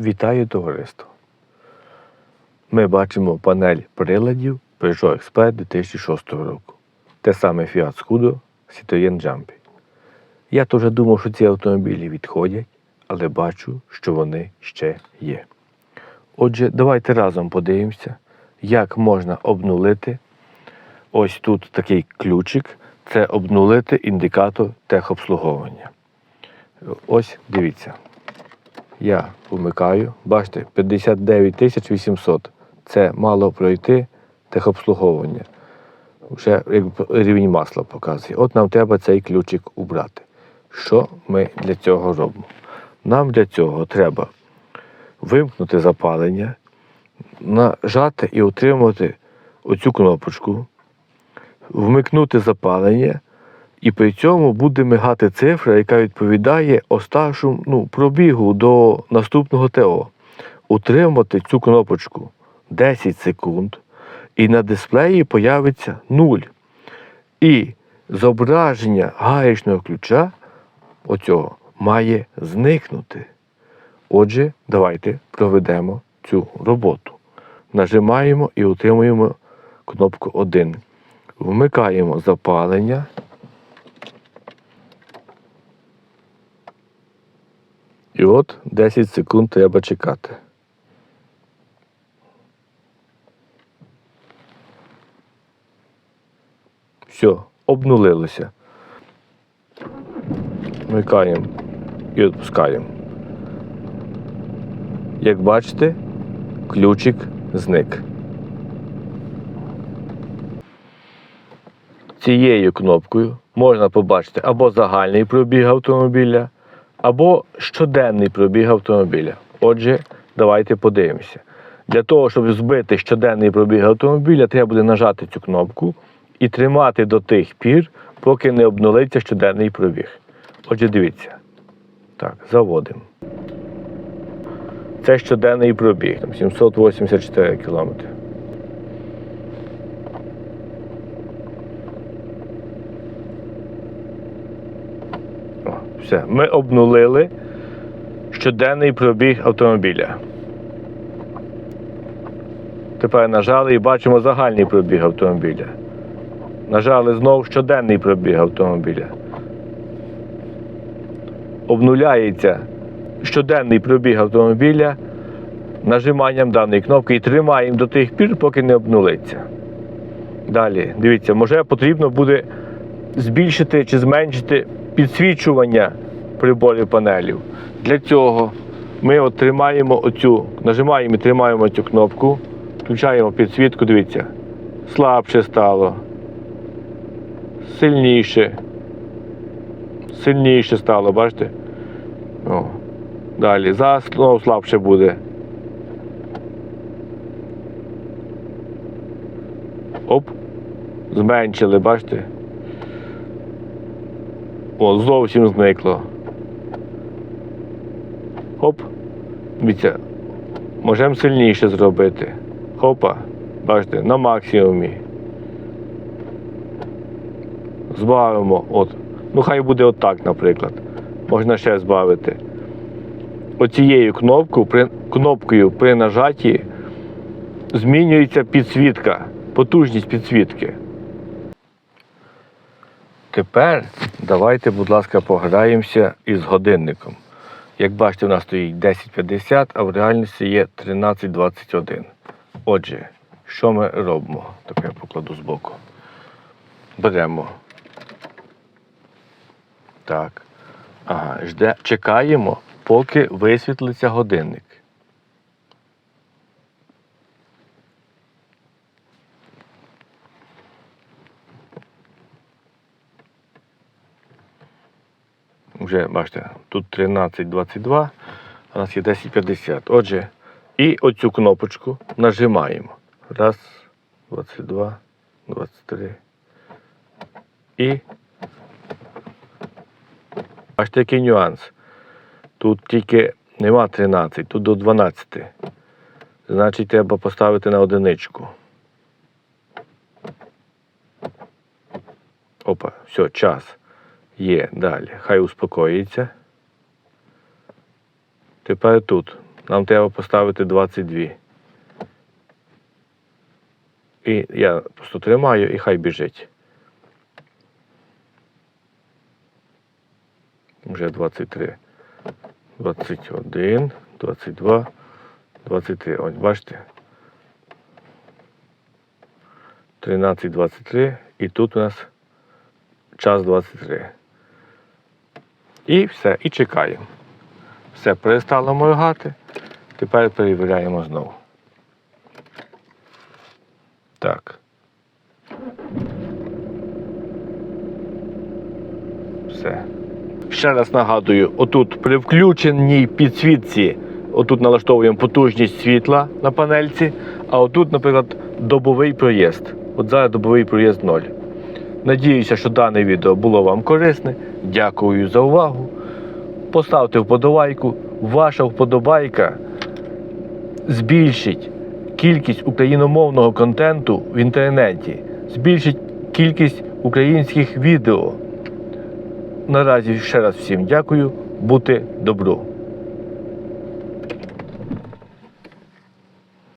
Вітаю товариство! Ми бачимо панель приладів Peugeot Expert 2006 року. Те саме Fiat Scudo, Citroën Jumpy. Я теж думав, що ці автомобілі відходять, але бачу, що вони ще є. Отже, давайте разом подивимося, як можна обнулити. Ось тут такий ключик це обнулити індикатор техобслуговування. Ось дивіться. Я вмикаю. Бачите, 59 тисяч 800. Це мало пройти техобслуговування. Вже рівень масла показує. От нам треба цей ключик убрати. Що ми для цього робимо? Нам для цього треба вимкнути запалення, нажати і утримувати оцю кнопочку, вмикнути запалення, і при цьому буде мигати цифра, яка відповідає останньому ну, пробігу до наступного ТО. Утримати цю кнопочку 10 секунд, і на дисплеї появиться 0. І зображення гаєчного ключа оцього має зникнути. Отже, давайте проведемо цю роботу. Нажимаємо і утримуємо кнопку 1. Вмикаємо запалення. От 10 секунд треба чекати. Все, обнулилося. Вмикаємо і відпускаємо. Як бачите, ключик зник. Цією кнопкою можна побачити або загальний пробіг автомобіля, або щоденний пробіг автомобіля. Отже, давайте подивимося. Для того, щоб збити щоденний пробіг автомобіля, треба буде нажати цю кнопку і тримати до тих пір, поки не обнулиться щоденний пробіг. Отже, дивіться. Так, заводимо. Це щоденний пробіг, там 784 кілометри. О, все, ми обнулили щоденний пробіг автомобіля. Тепер нажали і бачимо загальний пробіг автомобіля. Нажали знову щоденний пробіг автомобіля. Обнуляється щоденний пробіг автомобіля нажиманням даної кнопки і тримаємо до тих пір, поки не обнулиться. Далі, дивіться, може потрібно буде збільшити чи зменшити підсвічування приборів панелів. Для цього ми от тримаємо оцю, нажимаємо і тримаємо цю кнопку, включаємо підсвітку, дивіться, слабше стало, сильніше, сильніше стало, бачите? О. Далі, зараз знову слабше буде. Оп. Зменшили, бачите? О, зовсім зникло. Хоп. Дивіться. Можемо сильніше зробити. Хопа. Бачите, на максимумі. Збавимо. От. Ну, хай буде отак, наприклад. Можна ще збавити. Оцією кнопкою при, кнопкою при нажатті змінюється підсвітка, потужність підсвітки. Тепер давайте, будь ласка, пограємося із годинником. Як бачите, у нас стоїть 10.50, а в реальності є 13.21. Отже, що ми робимо? Так я покладу збоку. Беремо. Так. Ага, жде, чекаємо, поки висвітлиться годинник. Вже бачите, тут 13.22, а у нас є 10.50. Отже, і оцю кнопочку нажимаємо. Раз, 22, 23. І Бачите, який нюанс. Тут тільки нема 13, тут до 12. Значить, треба поставити на одиничку. Опа, все, час є далі. Хай успокоїться. Тепер тут Нам треба поставити 22. І я просто тримаю і хай біжить. Вже 23. 21, 22, 23. Ось, бачите? 13, 23. І тут у нас час 23. І все, і чекаємо. Все перестало моргати. Тепер перевіряємо знову. Так. Все. Ще раз нагадую, отут при включеній підсвітці, отут налаштовуємо потужність світла на панельці, а отут, наприклад, добовий проїзд. От зараз добовий проїзд 0. Надіюся, що дане відео було вам корисне. Дякую за увагу. Поставте вподобайку. Ваша вподобайка збільшить кількість україномовного контенту в інтернеті, збільшить кількість українських відео. Наразі ще раз всім дякую. Бути добру.